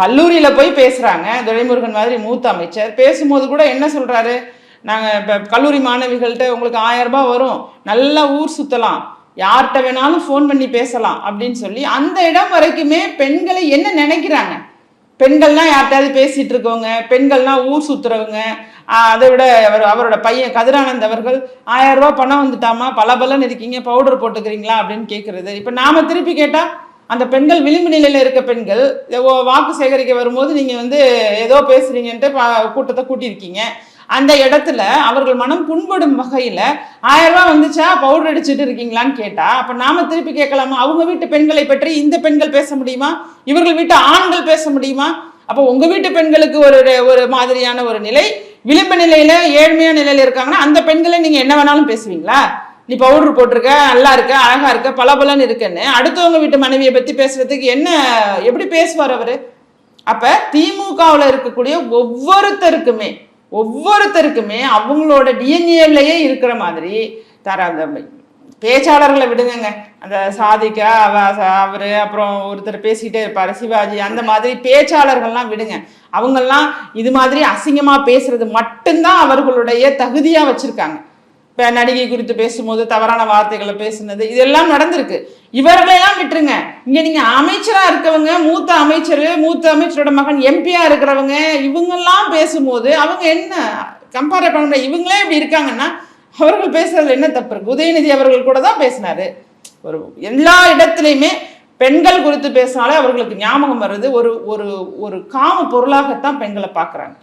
கல்லூரியில போய் பேசுறாங்க. துரைமுருகன் மாதிரி மூத்த அமைச்சர். பேசும்போது கூட என்ன சொல்றாரு? நாங்க இப்போ கல்லூரி மாணவிகள்கிட்ட உங்களுக்கு ஆயிரம் ரூபாய் வரும். நல்லா ஊர் சுத்தலாம். யார்கிட்ட வேணாலும் ஃபோன் பண்ணி பேசலாம் அப்படின்னு சொல்லி அந்த இடம் வரைக்குமே பெண்களை என்ன நினைக்கிறாங்க? பெண்கள்லாம் யார்கிட்டயாவது பேசிட்டு இருக்கவங்க பெண்கள்லாம் ஊர் சுத்துறவங்க அதை விட அவர் அவரோட பையன் கதிரானந்த் அவர்கள் ஆயிரம் ரூபாய் பணம் வந்துட்டாமா? பல இருக்கீங்க பவுடர் போட்டுக்கிறீங்களா அப்படின்னு கேட்கறது இப்போ நாம திருப்பி கேட்டா அந்த பெண்கள் விளிம்பு நிலையில் இருக்க பெண்கள் ஓ- வாக்கு சேகரிக்க வரும்போது நீங்கள் வந்து ஏதோ பேசுறீங்கன்ட்டு கூட்டத்தை கூட்டியிருக்கீங்க. அந்த இடத்துல அவர்கள் மனம் புண்படும் வகையில் ஆயிரம் வந்துச்சா பவுடர் அடிச்சுட்டு இருக்கீங்களான்னு கேட்டால் அப்போ நாம திருப்பி கேட்கலாமா? அவங்க வீட்டு பெண்களை பற்றி இந்த பெண்கள் பேச முடியுமா? இவர்கள் வீட்டு ஆண்கள் பேச முடியுமா? அப்போ உங்கள் வீட்டு பெண்களுக்கு ஒரு ஒரு மாதிரியான ஒரு நிலை விளிம்பு நிலையில் ஏழ்மையான நிலையில் இருக்காங்கன்னா அந்த பெண்களை நீங்கள் என்ன வேணாலும் பேசுவீங்களா? நீ பவுடர் போட்டிருக்க நல்லா இருக்க அழகா இருக்க பளபளன்னு இருக்குன்னு. அடுத்தவங்க வீட்டு மனைவியை பத்தி பேசுறதுக்கு என்ன எப்படி பேசுவார் அவரு? அப்ப திமுகவுல இருக்கக்கூடிய ஒவ்வொருத்தருக்குமே ஒவ்வொருத்தருக்குமே அவங்களோட டிஎன்ஏலயே இருக்கிற மாதிரி தர அந்த பேச்சாளர்களை விடுங்கங்க. அந்த சாதிக்கா அவ அவர் அவரு அப்புறம் ஒருத்தர் பேசிக்கிட்டே இருப்பார் சிவாஜி அந்த மாதிரி பேச்சாளர்கள்லாம் விடுங்க. அவங்கெல்லாம் இது மாதிரி அசிங்கமா பேசுறது மட்டும்தான் அவர்களுடைய தகுதியா வச்சிருக்காங்க. இப்போ நடிகை குறித்து பேசும்போது தவறான வார்த்தைகளை பேசுனது இதெல்லாம் நடந்திருக்கு. இவர்களையெல்லாம் விட்டுருங்க. இங்கே நீங்கள் அமைச்சராக இருக்கவங்க மூத்த அமைச்சர் மூத்த அமைச்சரோட மகன் எம்பியாக இருக்கிறவங்க இவங்கெல்லாம் பேசும்போது அவங்க என்ன கம்பேர் பண்ண முடியாது இவங்களே இப்படி இருக்காங்கன்னா அவர்கள் பேசுறதுல என்ன தப்பு இருக்கு? உதயநிதி அவர்கள் கூட தான் பேசினாரு. ஒரு எல்லா இடத்துலையுமே பெண்கள் குறித்து பேசினாலே அவர்களுக்கு ஞாபகம் வருது. ஒரு ஒரு ஒரு காம பொருளாகத்தான் பெண்களை பார்க்குறாங்க.